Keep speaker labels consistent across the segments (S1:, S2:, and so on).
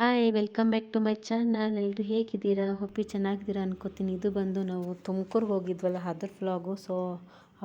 S1: Hi welcome back to my channel ಎಲ್ಲರೂ ಹೇಗಿದ್ದೀರಾ? ಹೊಪ್ಪಿ ಚೆನ್ನಾಗಿದ್ದೀರಾ ಅನ್ಕೋತೀನಿ. ಇದು ಬಂದು ನಾವು ತುಮಕೂರ್ಗೆ ಹೋಗಿದ್ವಲ್ಲ ಅದ್ರ ಫ್ಲಾಗು ಸೊ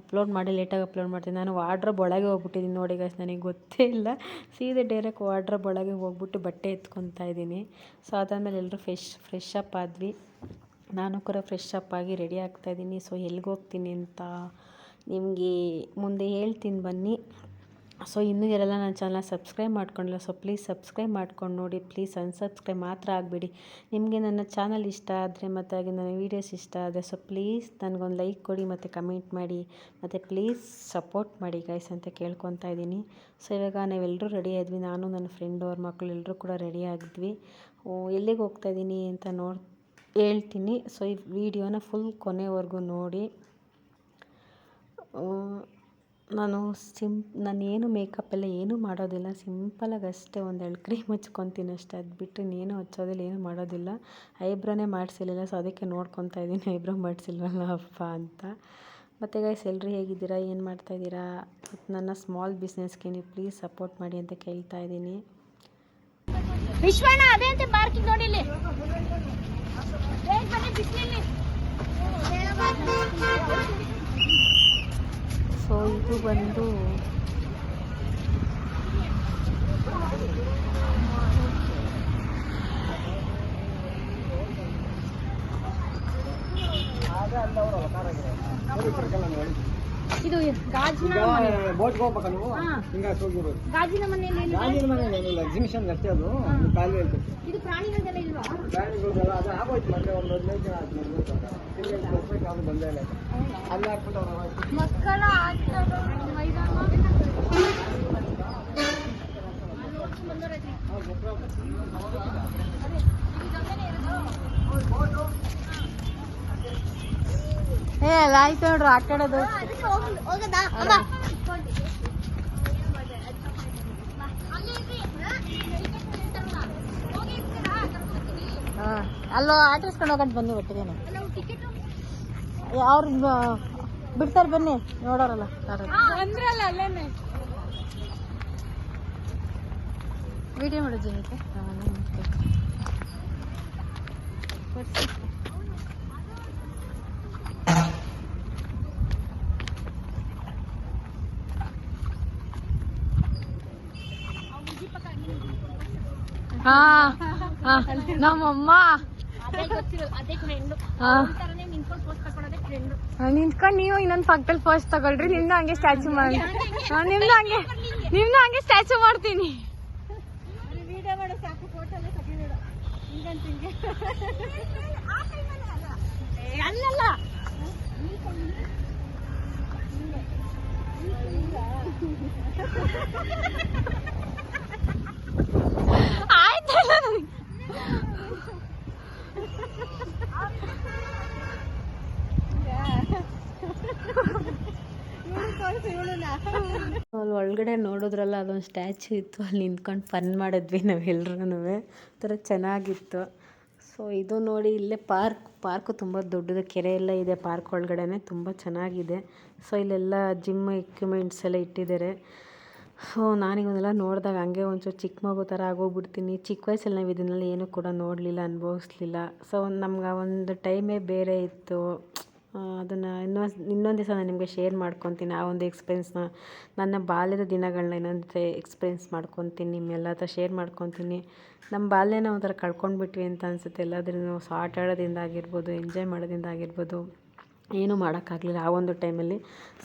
S1: ಅಪ್ಲೋಡ್ ಮಾಡಿ ಲೇಟಾಗಿ ಅಪ್ಲೋಡ್ ಮಾಡ್ತೀನಿ. ನಾನು ವಾಡ್ರಬ್ ಒಳಗೆ ಹೋಗ್ಬಿಟ್ಟಿದ್ದೀನಿ ನೋಡಿ ಗಾಯ್ಸ್ ನನಗೆ ಗೊತ್ತೇ ಇಲ್ಲ. ಸೀದಾ ಡೈರೆಕ್ಟ್ ವಾಡ್ರಬ್ ಒಳಗೆ ಹೋಗ್ಬಿಟ್ಟು ಬಟ್ಟೆ ಎತ್ಕೊತಾ ಇದ್ದೀನಿ. ಸೊ ಅದಾದಮೇಲೆ ಎಲ್ಲರೂ ಫ್ರೆಶ್ ಫ್ರೆಶ್ ಅಪ್ ಆದ್ವಿ. ನಾನು ಕೂಡ ಫ್ರೆಶ್ ಅಪ್ ಆಗಿ ರೆಡಿ ಆಗ್ತಾಯಿದ್ದೀನಿ ಸೊ ಎಲ್ಲಿಗೆ ಹೋಗ್ತೀನಿ ಅಂತ ನಿಮಗೆ ಮುಂದೆ ಹೇಳ್ತೀನಿ ಬನ್ನಿ. ಸೊ ಇನ್ನೂ ಯಾರೆಲ್ಲ ನನ್ನ ಚಾನಲ್ ಸಬ್ಸ್ಕ್ರೈಬ್ ಮಾಡ್ಕೊಂಡಿಲ್ಲ ಸೊ ಪ್ಲೀಸ್ ಸಬ್ಸ್ಕ್ರೈಬ್ ಮಾಡ್ಕೊಂಡು ನೋಡಿ ಪ್ಲೀಸ್ ಅನ್ಸಬ್ಸ್ಕ್ರೈಬ್ ಮಾತ್ರ ಆಗಬೇಡಿ. ನಿಮಗೆ ನನ್ನ ಚಾನಲ್ ಇಷ್ಟ ಆದರೆ ಮತ್ತು ಹಾಗೆ ನನ್ನ ವೀಡಿಯೋಸ್ ಇಷ್ಟ ಆದರೆ ಸೊ ಪ್ಲೀಸ್ ನನಗೊಂದು ಲೈಕ್ ಕೊಡಿ ಮತ್ತು ಕಮೆಂಟ್ ಮಾಡಿ, ಮತ್ತು ಪ್ಲೀಸ್ ಸಪೋರ್ಟ್ ಮಾಡಿ ಗೈಸ್ ಅಂತ ಕೇಳ್ಕೊತಾ ಇದ್ದೀನಿ. ಸೊ ಇವಾಗ ನಾವೆಲ್ಲರೂ ರೆಡಿ ಆದ್ವಿ, ನಾನು, ನನ್ನ ಫ್ರೆಂಡು ಅವ್ರ ಮಕ್ಕಳು ಎಲ್ಲರೂ ಕೂಡ ರೆಡಿ ಆಗಿದ್ವಿ. ಎಲ್ಲಿಗೆ ಹೋಗ್ತಾ ಇದ್ದೀನಿ ಅಂತ ನೋಡಿ, ಹೇಳ್ತೀನಿ. ಸೊ ಈ ವಿಡಿಯೋನ ಫುಲ್ ಕೊನೆವರೆಗೂ ನೋಡಿ. ಆ, ನಾನು ಏನು ಮೇಕಪ್ ಎಲ್ಲ ಏನೂ ಮಾಡೋದಿಲ್ಲ. ಸಿಂಪಲಾಗಿ ಅಷ್ಟೇ ಒಂದೆರಡು ಕ್ರೀಮ್ ಹಚ್ಕೊತೀನಿ ಅಷ್ಟೇ. ಅದು ಬಿಟ್ಟರೆ ಇನ್ನೇನು ಹಚ್ಚೋದಿಲ್ಲ ಏನು ಮಾಡೋದಿಲ್ಲ. ಐಬ್ರೋನೇ ಮಾಡಿಸಿರ್ಲಿಲ್ಲ ಸೊ ಅದಕ್ಕೆ ನೋಡ್ಕೊತಾ ಇದ್ದೀನಿ. ಐಬ್ರೋ ಮಾಡಿಸಿಲ್ವಲ್ಲ ಅಪ್ಪ ಅಂತ. ಮತ್ತು ಗೈಸ್ ಎಲ್ಲರಿ ಹೇಗಿದ್ದೀರಾ? ಏನು ಮಾಡ್ತಾಯಿದ್ದೀರಾ ನನ್ನ ಸ್ಮಾಲ್ ಬಿಸ್ನೆಸ್ಗೆ ನೀವು ಪ್ಲೀಸ್ ಸಪೋರ್ಟ್ ಮಾಡಿ ಅಂತ ಕೇಳ್ತಾ ಇದ್ದೀನಿ.
S2: ವಿಶ್ವಣ್ಣ ಅದೇ ಅಂತ ಬಿಸಿಲಲ್ಲಿ.
S1: ಸೊ ಇದು ಬಂದು
S2: ಇದು ಗಾಜಿನ
S3: ಬೋಟ್ಗೆ ಹೋಗ್ಬೇಕಾ ನೀವು. ಹಿಂಗಾಗಿ ಹೋಗಿರೋದು
S2: ಗಾಜಿನ ಮನೆಯಲ್ಲಿ?
S3: ಗಾಜಿನ ಮನೆ ಏನಿಲ್ಲ ಎಕ್ಸಿಬಿಷನ್ ಅಷ್ಟೇ ಅದು. ಖಾಲಿ
S2: ಇದು ಪ್ರಾಣಿಗಳದೆಲ್ಲ ಇಲ್ವಾ?
S3: ಪ್ರಾಣಿಗಳದೆಲ್ಲ ಅದು ಆಗೋಯ್ತು ಮತ್ತೆ ಒಂದು ಹದಿನೈದು ದಿನ ಆಯ್ತು ಯಾವುದು ಬಂದೇ ಇಲ್ಲ ಅಲ್ಲಿ ಹಾಕ್ಬಿಟ್ಟು.
S2: ಮಕ್ಕಳ
S1: ಏ ಆಯ್ತು ನೋಡ್ರಿ ಆಟ ಆಡೋದು ಅಲ್ಲೋ. ಆಟಸ್ಕೊಂಡು ಹೋಗಂತ ಬಂದು ಒಟ್ಟಿಗೆ ಅವ್ರು ಬಿಡ್ತಾರೆ ಬನ್ನಿ ನೋಡೋರಲ್ಲ ವಿಡಿಯೋ ಮಾಡೋದು ಜನಕ್ಕೆ ಹಾ ಹಾ ನಮ್ಮಮ್ಮ.
S2: ಅದೇ ಗೊತ್ತಿರೋ ಅದೇ ಫ್ರೆಂಡು
S1: ಹಾ.
S2: ತರನೇ ನಿಂತ್ಕೊಂಡು ಪೋಸ್ಟ್ ಫ್ರೆಂಡು
S1: ನಿಂತ್ಕೊಂಡು ನೀವು ಇನ್ನೊಂದು ಪಕ್ಕದಲ್ಲಿ ಫಸ್ಟ್ ತಗೊಳ್ರಿ. ನಿಮ್ದು ಹಂಗೆ ಸ್ಟ್ಯಾಚು ಮಾಡಿ ನಿಮ್ದು ಹಂಗೆ ನಿಮ್ದು ಹಂಗೆ ಸ್ಟ್ಯಾಚು ಮಾಡ್ತೀನಿ.
S2: ಅಲ್ಲಲ್ಲ.
S1: ಅಲ್ಲಿ ಒಳಗಡೆ ನೋಡಿದ್ರಲ್ಲ ಅದೊಂದು ಸ್ಟ್ಯಾಚು ಇತ್ತು. ಅಲ್ಲಿ ನಿಂತ್ಕೊಂಡು ಫನ್ ಮಾಡಿದ್ವಿ ನಾವೆಲ್ಲರೂ ಒಂಥರ ಚೆನ್ನಾಗಿತ್ತು. ಸೊ ಇದು ನೋಡಿ ಇಲ್ಲೇ ಪಾರ್ಕ್ ಪಾರ್ಕು ತುಂಬ ದೊಡ್ಡದು. ಕೆರೆ ಎಲ್ಲ ಇದೆ ಪಾರ್ಕ್ ಒಳಗಡೆ ತುಂಬ ಚೆನ್ನಾಗಿದೆ. ಸೊ ಇಲ್ಲೆಲ್ಲ ಜಿಮ್ ಎಕ್ವಿಪ್ಮೆಂಟ್ಸ್ ಎಲ್ಲ ಇಟ್ಟಿದ್ದಾರೆ. ಸೊ ನಾನೀಗೊಂದೆಲ್ಲ ನೋಡಿದಾಗ ಹಂಗೆ ಒಂಚೂರು ಚಿಕ್ಕ ಮಗು ಥರ ಆಗೋಗ್ಬಿಡ್ತೀನಿ. ಚಿಕ್ಕ ವಯಸ್ಸಲ್ಲಿ ನಾವು ಇದನ್ನೆಲ್ಲ ಏನೂ ಕೂಡ ನೋಡಲಿಲ್ಲ, ಅನುಭವಿಸ್ಲಿಲ್ಲ. ಸೊ ನಮ್ಗೆ ಆ ಒಂದು ಟೈಮೇ ಬೇರೆ ಇತ್ತು. ಅದನ್ನು ಇನ್ನೊಂದು ಇನ್ನೊಂದು ದಿವಸ ನಾನು ನಿಮಗೆ ಶೇರ್ ಮಾಡ್ಕೊತೀನಿ ಆ ಒಂದು ಎಕ್ಸ್ಪೀರಿಯನ್ಸ್ನ ನನ್ನ ಬಾಲ್ಯದ ದಿನಗಳನ್ನ ಇನ್ನೊಂದು ಎಕ್ಸ್ಪೀರಿಯನ್ಸ್ ಮಾಡ್ಕೊತೀನಿ, ನಿಮ್ಮೆಲ್ಲ ಹತ್ರ ಶೇರ್ ಮಾಡ್ಕೊತೀನಿ. ನಮ್ಮ ಬಾಲ್ಯನ ಒಂಥರ ಕಳ್ಕೊಂಡ್ಬಿಟ್ವಿ ಅಂತ ಅನಿಸುತ್ತೆ. ಎಲ್ಲಾದ್ರೂ ಸೊ ಆಟ ಆಡೋದ್ರಿಂದ ಆಗಿರ್ಬೋದು ಎಂಜಾಯ್ ಮಾಡೋದ್ರಿಂದ ಆಗಿರ್ಬೋದು, ಏನೂ ಮಾಡೋಕ್ಕಾಗಲಿಲ್ಲ ಆ ಒಂದು ಟೈಮಲ್ಲಿ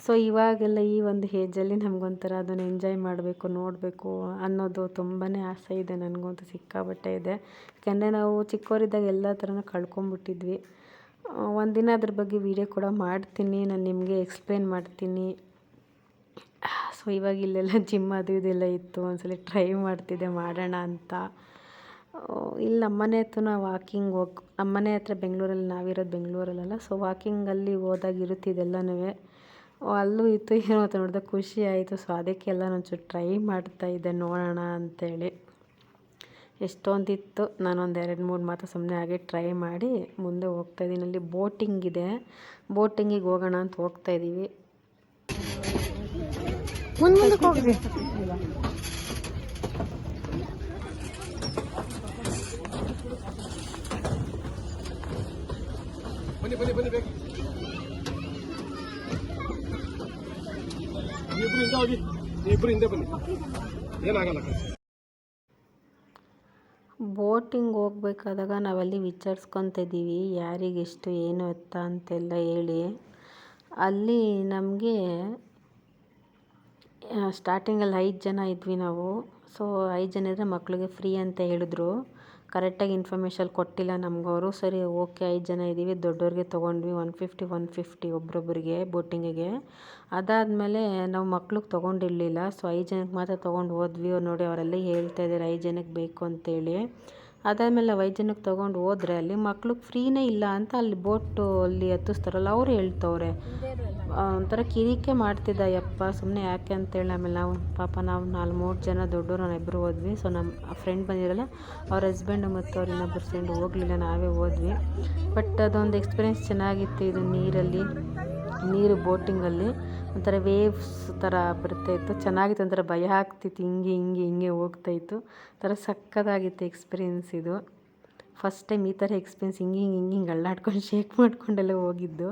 S1: ಸೊ ಇವಾಗೆಲ್ಲ ಈ ಒಂದು ಏಜಲ್ಲಿ ನಮಗೊಂಥರ ಅದನ್ನು ಎಂಜಾಯ್ ಮಾಡಬೇಕು, ನೋಡಬೇಕು ಅನ್ನೋದು ತುಂಬಾ ಆಸೆ ಇದೆ, ನನಗಂತೂ ಸಿಕ್ಕಾಬಟ್ಟೆ ಇದೆ. ಯಾಕೆಂದರೆ ನಾವು ಚಿಕ್ಕವರಿದ್ದಾಗ ಎಲ್ಲ ಥರನೂ ಕಳ್ಕೊಂಬಿಟ್ಟಿದ್ವಿ ಒಂದಿನ ಅದ್ರ ಬಗ್ಗೆ ವಿಡಿಯೋ ಕೂಡ ಮಾಡ್ತೀನಿ, ನಾನು ನಿಮಗೆ ಎಕ್ಸ್ಪ್ಲೇನ್ ಮಾಡ್ತೀನಿ. ಸೊ ಇವಾಗ ಇಲ್ಲೆಲ್ಲ ಜಿಮ್ ಅದು ಇದೆಲ್ಲ ಇತ್ತು, ಒಂದ್ಸಲ ಟ್ರೈ ಮಾಡ್ತಿದ್ದೆ, ಮಾಡೋಣ ಅಂತ. ಇಲ್ಲಿ ನಮ್ಮನೆ ಹತ್ರ ನಾವು ವಾಕಿಂಗ್ ಹೋಗಿ ನಮ್ಮನೆ ಹತ್ರ ಬೆಂಗಳೂರಲ್ಲಿ ನಾವಿರೋದು ಬೆಂಗಳೂರಲ್ಲೆಲ್ಲ ಸೊ ವಾಕಿಂಗಲ್ಲಿ ಹೋದಾಗ ಇರುತ್ತೆ ಇದೆಲ್ಲನೂ. ಅಲ್ಲೂ ಇತ್ತು, ಏನೋ ಅಂತ ನೋಡಿದಾಗ ಖುಷಿ ಆಯಿತು. ಸೊ ಅದಕ್ಕೆಲ್ಲ ಒಂಚೂರು ಟ್ರೈ ಮಾಡ್ತಾ ಇದ್ದೆ, ನೋಡೋಣ ಅಂತೇಳಿ. ಎಷ್ಟೊಂದಿತ್ತು. ನಾನೊಂದು ಎರಡು ಮೂರು ಮಾತ್ರ ಸುಮ್ಮನೆ ಆಗಿ ಟ್ರೈ ಮಾಡಿ ಮುಂದೆ ಹೋಗ್ತಾ ಇದ್ದೀನಿ. ಅಲ್ಲಿ ಬೋಟಿಂಗ್ ಇದೆ. ಬೋಟಿಂಗಿಗೆ ಹೋಗೋಣ ಅಂತ ಹೋಗ್ತಾ ಇದ್ದೀವಿ.
S3: ಇಬ್ಬರು ಹಿಂದೆ ಬನ್ನಿ. ಏನಾಗಲ್ಲ
S1: ಬೋಟಿಂಗ್ ಹೋಗ್ಬೇಕಾದಾಗ ನಾವಲ್ಲಿ ವಿಚಾರಿಸ್ಕೊತಿದ್ದೀವಿ, ಯಾರಿಗೆಷ್ಟು ಏನು ಎತ್ತ ಅಂತೆಲ್ಲ ಹೇಳಿ. ಅಲ್ಲಿ ನಮಗೆ ಸ್ಟಾರ್ಟಿಂಗಲ್ಲಿ ಐದು ಜನ ಇದ್ವಿ ನಾವು. ಸೊ ಐದು ಜನ ಇದ್ದರೆ ಮಕ್ಕಳಿಗೆ ಫ್ರೀ ಅಂತ ಹೇಳಿದ್ರು. ಕರೆಕ್ಟಾಗಿ ಇನ್ಫಾರ್ಮೇಷನ್ ಕೊಟ್ಟಿಲ್ಲ ನಮ್ಗೆ ಅವರು ಸರಿ ಓಕೆ ಐದು ಜನ ಇದ್ದೀವಿ. ದೊಡ್ಡವ್ರಿಗೆ ತೊಗೊಂಡ್ವಿ ಒನ್ ಫಿಫ್ಟಿ ಒನ್ ಫಿಫ್ಟಿ ಒಬ್ರೊಬ್ಬರಿಗೆ ಬೋಟಿಂಗಿಗೆ. ಅದಾದಮೇಲೆ ನಾವು ಮಕ್ಳಿಗೆ ತೊಗೊಂಡಿರಲಿಲ್ಲ. ಸೊ ಐದು ಜನಕ್ಕೆ ಮಾತ್ರ ತೊಗೊಂಡು ಹೋದ್ವಿ. ನೋಡಿ, ಅವರೆಲ್ಲ ಹೇಳ್ತಾ ಇದ್ದಾರೆ, ಐದು ಜನಕ್ಕೆ ಬೇಕು ಅಂತೇಳಿ. ಅದಾದಮೇಲೆ ವೈದ್ಯನಿಗೆ ತೊಗೊಂಡು ಹೋದ್ರೆ ಅಲ್ಲಿ ಮಕ್ಕಳು ಫ್ರೀನೇ ಇಲ್ಲ ಅಂತ ಅಲ್ಲಿ ಬೋಟು ಅಲ್ಲಿ ಹತ್ತಿಸ್ತಾರಲ್ಲ ಅವ್ರು ಹೇಳ್ತವ್ರೆ. ಒಂಥರ ಕಿರಿಕೆ ಮಾಡ್ತಿದ್ದ, ಯಪ್ಪ ಸುಮ್ಮನೆ ಯಾಕೆ ಅಂತೇಳಿ ಆಮೇಲೆ ನಾವು, ಪಾಪ ನಾವು ನಾಲ್ಕು ಮೂರು ಜನ ದೊಡ್ಡವರು ನಾನು ಇಬ್ಬರು ಹೋದ್ವಿ. ಸೊ ನಮ್ಮ ಫ್ರೆಂಡ್ ಬಂದಿರಲ್ಲ, ಅವ್ರ ಹಸ್ಬೆಂಡು ಮತ್ತು ಅವ್ರ ಇನ್ನೊಬ್ಬರು ಫ್ರೆಂಡ್ ಹೋಗಲಿಲ್ಲ, ನಾವೇ ಹೋದ್ವಿ. ಬಟ್ ಅದೊಂದು ಎಕ್ಸ್ಪೀರಿಯೆನ್ಸ್ ಚೆನ್ನಾಗಿತ್ತು, ಇದು ನೀರಲ್ಲಿ. ನೀರು ಬೋಟಿಂಗಲ್ಲಿ ಒಂಥರ ವೇವ್ಸ್ ಥರ ಬರ್ತಾಯಿತ್ತು ಚೆನ್ನಾಗಿತ್ತು, ಒಂಥರ ಭಯ ಆಗ್ತಿತ್ತು. ಹಿಂಗೆ ಹಿಂಗೆ ಹಿಂಗೆ ಹೋಗ್ತಾಯಿತ್ತು ಒಂಥರ ಸಕ್ಕತ್ತಾಗಿತ್ತು ಎಕ್ಸ್ಪೀರಿಯೆನ್ಸ್ ಇದು. ಫಸ್ಟ್ ಟೈಮ್ ಈ ಥರ ಎಕ್ಸ್ಪೀರಿಯೆನ್ಸ್ ಹಿಂಗೆ ಹಿಂಗೆ ಹಿಂಗೆ ಹಿಂಗೆ ಅಳ್ಳಾಡ್ಕೊಂಡು ಶೇಕ್ ಮಾಡ್ಕೊಂಡೆಲ್ಲ ಹೋಗಿದ್ದು.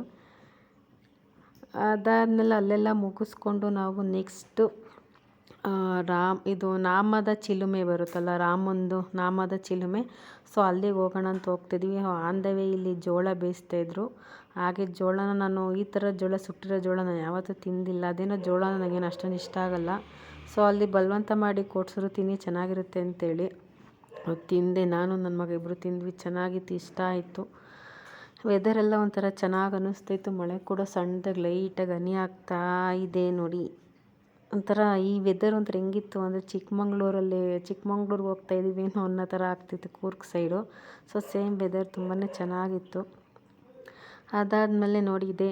S1: ಅದಾದ್ಮೇಲೆ ಅಲ್ಲೆಲ್ಲ ಮುಗಿಸ್ಕೊಂಡು ನಾವು ನೆಕ್ಸ್ಟು ರಾಮ್, ಇದು ನಾಮದ ಚಿಲುಮೆ ಬರುತ್ತಲ್ಲ, ರಾಮಂದು ನಾಮದ ಚಿಲುಮೆ. ಸೊ ಅಲ್ಲಿಗೆ ಹೋಗೋಣ ಅಂತ ಹೋಗ್ತಿದ್ವಿ. ಆನ್ ದ ವೇ ಇಲ್ಲಿ ಜೋಳ ಬೇಯಿಸ್ತಾ ಇದ್ರು. ಹಾಗೆ ಜೋಳನ ನಾನು ಈ ಥರ ಜೋಳ, ಸುಟ್ಟಿರೋ ಜೋಳ ನಾನು ಯಾವತ್ತೂ ತಿಂದಿಲ್ಲ. ಅದೇನೋ ಜೋಳ ನನಗೇನು ಅಷ್ಟೊಂದು ಇಷ್ಟ ಆಗಲ್ಲ. ಸೊ ಅಲ್ಲಿ ಬಲವಂತ ಮಾಡಿ ಕೊಡ್ಸಿದ್ರು, ತಿನ್ನಿ, ಚೆನ್ನಾಗಿರುತ್ತೆ ಅಂತೇಳಿ. ತಿಂದೆ. ನಾನು, ನನ್ನ ಮಗ ಇಬ್ಬರು ತಿಂದ್ವಿ. ಚೆನ್ನಾಗಿತ್ತು, ಇಷ್ಟ ಆಯಿತು. ವೆದರೆಲ್ಲ ಒಂಥರ ಚೆನ್ನಾಗಿ ಅನ್ನಿಸ್ತಾಯಿತ್ತು ಮಳೆ ಕೂಡ ಸಣ್ಣದಾಗಿ ಲೈಟಾಗಿ ಹನಿ ಆಗ್ತಾ ಇದೆ ನೋಡಿ. ಒಂಥರ ಈ ವೆದರ್ ಒಂಥರ ಹೆಂಗಿತ್ತು ಅಂದರೆ ಚಿಕ್ಕಮಂಗ್ಳೂರಲ್ಲಿ, ಚಿಕ್ಕಮಂಗ್ಳೂರಿಗೆ ಹೋಗ್ತಾ ಏನೋ ಅನ್ನೋ ಥರ ಆಗ್ತಿತ್ತು Coorg side so same weather ತುಂಬಾ ಚೆನ್ನಾಗಿತ್ತು. ಅದಾದಮೇಲೆ ನೋಡಿ, ಇದೆ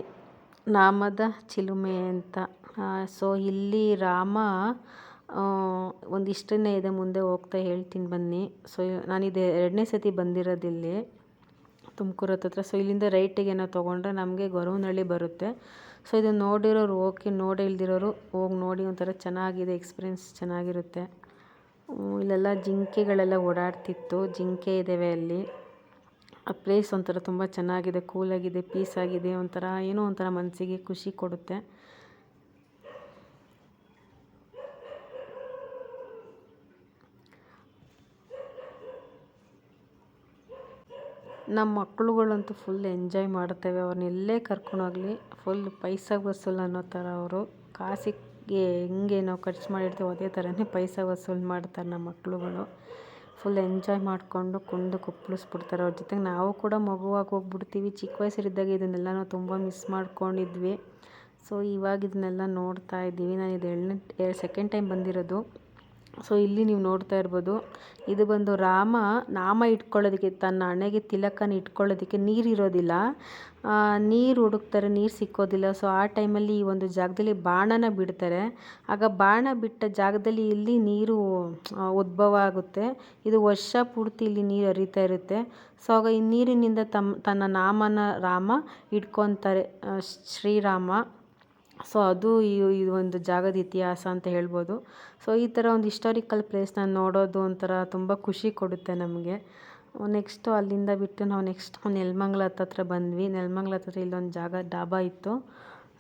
S1: ನಾಮದ ಚಿಲುಮೆ ಅಂತ. ಸೊ ಇಲ್ಲಿ ರಾಮ ಒಂದಿಷ್ಟನೇ ಇದೆ ಮುಂದೆ ಹೋಗ್ತಾ ಹೇಳ್ತೀನಿ ಬನ್ನಿ. ಸೊ ನಾನಿದೆ ಎರಡನೇ ಸತಿ ಬಂದಿರೋದಿಲ್ಲಿ ತುಮಕೂರು ಹತ್ರ. ಸೊ ಇಲ್ಲಿಂದ ರೈಟಿಗೆ ಏನೋ ತೊಗೊಂಡ್ರೆ ನಮಗೆ ಗೊರವನಹಳ್ಳಿ ಬರುತ್ತೆ. ಸೊ ಇದನ್ನು ನೋಡಿರೋರು ಓಕೆ, ನೋಡೇ ಇಲ್ದಿರೋರು ಹೋಗಿ ನೋಡಿ ಒಂಥರ ಚೆನ್ನಾಗಿದೆ, ಎಕ್ಸ್ಪೀರಿಯೆನ್ಸ್ ಚೆನ್ನಾಗಿರುತ್ತೆ. ಇಲ್ಲೆಲ್ಲ ಜಿಂಕೆಗಳೆಲ್ಲ ಓಡಾಡ್ತಿತ್ತು, ಜಿಂಕೆ ಇದ್ದಾವೆ ಅಲ್ಲಿ. ಆ ಪ್ಲೇಸ್ ಒಂಥರ ತುಂಬ ಚೆನ್ನಾಗಿದೆ ಕೂಲಾಗಿದೆ ಪೀಸಾಗಿದೆ ಒಂಥರ ಏನೋ ಒಂಥರ ಮನಸ್ಸಿಗೆ ಖುಷಿ ಕೊಡುತ್ತೆ. ನಮ್ಮ ಮಕ್ಳುಗಳಂತೂ ಫುಲ್ ಎಂಜಾಯ್ ಮಾಡ್ತವೆ ಅವ್ರನ್ನ ಎಲ್ಲೇ ಕರ್ಕೊಂಡೋಗಲಿ. ಫುಲ್ ಪೈಸಾ ವಸೂಲು ಅನ್ನೋ ಥರ ಅವರು. ಕಾಸಿಗೆ ಹೆಂಗೆ ನಾವು ಖರ್ಚು ಮಾಡಿರ್ತೀವೋ ಅದೇ ಥರನೇ ಪೈಸಾ ವಸೂಲ್ ಮಾಡ್ತಾರೆ ನಮ್ಮ ಮಕ್ಳುಗಳು. ಫುಲ್ ಎಂಜಾಯ್ ಮಾಡಿಕೊಂಡು ಕುಂದು ಕುಪ್ಪಳಿಸ್ಬಿಡ್ತಾರೆ. ಅವ್ರ ಜೊತೆಗೆ ನಾವು ಕೂಡ ಮಗುವಾಗಿ ಹೋಗ್ಬಿಡ್ತೀವಿ. ಚಿಕ್ಕ ವಯಸ್ಸಲ್ಲಿದ್ದಾಗ ಇದನ್ನೆಲ್ಲ ನಾವು ತುಂಬ ಮಿಸ್ ಮಾಡ್ಕೊಂಡಿದ್ವಿ. ಸೊ ಇವಾಗ ಇದನ್ನೆಲ್ಲ ನೋಡ್ತಾ ಇದ್ದೀವಿ. ನಾನು ಇದು ಎರಡನೇ ಸೆಕೆಂಡ್ ಟೈಮ್ ಬಂದಿರೋದು. ಸೊ ಇಲ್ಲಿ ನೀವು ನೋಡ್ತಾ ಇರ್ಬೋದು, ಇದು ಬಂದು ರಾಮ ನಾಮ ಇಟ್ಕೊಳ್ಳೋದಕ್ಕೆ, ತನ್ನ ಹಣೆಗೆ ತಿಲಕನ ಇಟ್ಕೊಳ್ಳೋದಕ್ಕೆ ನೀರು ಇರೋದಿಲ್ಲ. ನೀರು ಹುಡುಕ್ತಾರೆ, ನೀರು ಸಿಕ್ಕೋದಿಲ್ಲ. ಸೊ ಆ ಟೈಮಲ್ಲಿ ಈ ಒಂದು ಜಾಗದಲ್ಲಿ ಬಾಣನ ಬಿಡ್ತಾರೆ. ಆಗ ಬಾಣ ಬಿಟ್ಟ ಜಾಗದಲ್ಲಿ ಇಲ್ಲಿ ನೀರು ಉದ್ಭವ ಆಗುತ್ತೆ. ಇದು ವರ್ಷ ಪೂರ್ತಿ ಇಲ್ಲಿ ನೀರು ಹರಿತಾ ಇರುತ್ತೆ. ಸೊ ಆಗ ಈ ನೀರಿನಿಂದ ತಮ್ಮ, ತನ್ನ ನಾಮನ ರಾಮ ಇಟ್ಕೊತಾರೆ ಶ್ರೀರಾಮ ಸೊ ಅದು ಈ ಒಂದು ಜಾಗದ ಇತಿಹಾಸ ಅಂತ ಹೇಳ್ಬೋದು. ಸೊ ಈ ಥರ ಒಂದು ಹಿಸ್ಟಾರಿಕಲ್ ಪ್ಲೇಸ್ನ ನೋಡೋದು ಒಂಥರ ತುಂಬ ಖುಷಿ ಕೊಡುತ್ತೆ ನಮಗೆ. ನೆಕ್ಸ್ಟು ಅಲ್ಲಿಂದ ಬಿಟ್ಟು ನಾವು ನೆಕ್ಸ್ಟ್ ನೆಲಮಂಗ್ಲ ಹತ್ರ ಬಂದ್ವಿ. ನೆಲಮಂಗ್ಲ ಹತ್ರ ಇಲ್ಲೊಂದು ಜಾಗ, ಡಾಬಾ ಇತ್ತು.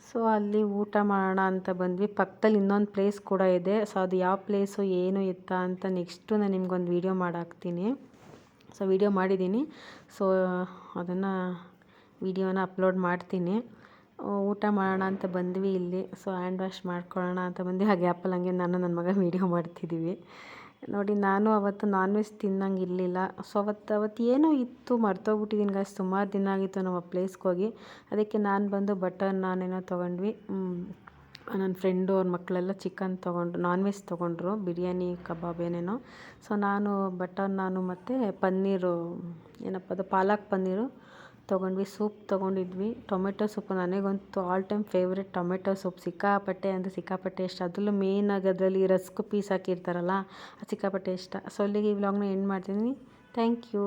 S1: ಸೊ ಅಲ್ಲಿ ಊಟ ಮಾಡೋಣ ಅಂತ ಬಂದ್ವಿ. ಪಕ್ಕದಲ್ಲಿ ಇನ್ನೊಂದು ಪ್ಲೇಸ್ ಕೂಡ ಇದೆ. ಸೊ ಅದು ಯಾವ ಪ್ಲೇಸು ಏನು ಇತ್ತ ಅಂತ ನೆಕ್ಸ್ಟು ನಾನು ನಿಮ್ಗೊಂದು ವೀಡಿಯೋ ಮಾಡಾಕ್ತೀನಿ. ಸೊ ವೀಡಿಯೋ ಮಾಡಿದ್ದೀನಿ. ಸೊ ಅದನ್ನು ವೀಡಿಯೋನ ಅಪ್ಲೋಡ್ ಮಾಡ್ತೀನಿ. ಊಟ ಮಾಡೋಣ ಅಂತ ಬಂದ್ವಿ ಇಲ್ಲಿ. ಸೊ ಹ್ಯಾಂಡ್ ವಾಶ್ ಮಾಡ್ಕೊಳ್ಳೋಣ ಅಂತ ಬಂದ್ವಿ. ಹಾಗೆ ಗ್ಯಾಪಲ್ಲಿ ಹಂಗೆ ನಾನು ನನ್ನ ಮಗ ವೀಡಿಯೋ ಮಾಡ್ತಿದ್ದೀವಿ. ನೋಡಿ, ನಾನು ಅವತ್ತು ನಾನ್ ವೆಜ್ ತಿನ್ನಂಗೆ ಇರಲಿಲ್ಲ. ಸೊ ಅವತ್ತು ಅವತ್ತು ಏನೋ ಇತ್ತು ಮರ್ತೋಗ್ಬಿಟ್ಟಿದ್ದೀನಿ ಗಾಯ್ಸ್ ಸುಮಾರು ದಿನ ಆಗಿತ್ತು ನಾವು ಆ ಪ್ಲೇಸ್ಗೆ ಹೋಗಿ. ಅದಕ್ಕೆ ನಾನು ಬಂದು ಬಟರ್ ನಾನೇನೋ ತೊಗೊಂಡ್ವಿ. ನನ್ನ ಫ್ರೆಂಡು ಅವ್ರ ಮಕ್ಕಳೆಲ್ಲ ಚಿಕನ್ ತೊಗೊಂಡ್ರು ನಾನ್ ವೆಜ್ ತೊಗೊಂಡ್ರು, ಬಿರಿಯಾನಿ, ಕಬಾಬ್ ಏನೇನೋ. ಸೊ ನಾನು ಬಟರ್ ನಾನು ಮತ್ತು ಪನ್ನೀರು, ಏನಪ್ಪ ಅದು, ಪಾಲಕ್ ಪನ್ನೀರು ತೊಗೊಂಡ್ವಿ, ಸೂಪ್ ತೊಗೊಂಡಿದ್ವಿ. ಟೊಮೆಟೊ ಸೂಪ್ ನನಗಂತೂ all time favourite tomato soup. ಸಿಕ್ಕಾಪಟ್ಟೆ ಅಂದರೆ ಸಿಕ್ಕಾಪಟ್ಟೆ ಇಷ್ಟ. ಅದರಲ್ಲೂ ಮೇಯ್ನಾಗಿ ಅದರಲ್ಲಿ ರಸ್ಕ್ ಪೀಸ್ ಹಾಕಿರ್ತಾರಲ್ಲ, ಅದು ಸಿಕ್ಕಾಪಟ್ಟೆ ಇಷ್ಟ. ಸೊ ಅಲ್ಲಿಗೆ ಈ ವ್ಲಾಗ್ನ ಎಂಡ್ ಮಾಡ್ತೀನಿ ಥ್ಯಾಂಕ್ ಯು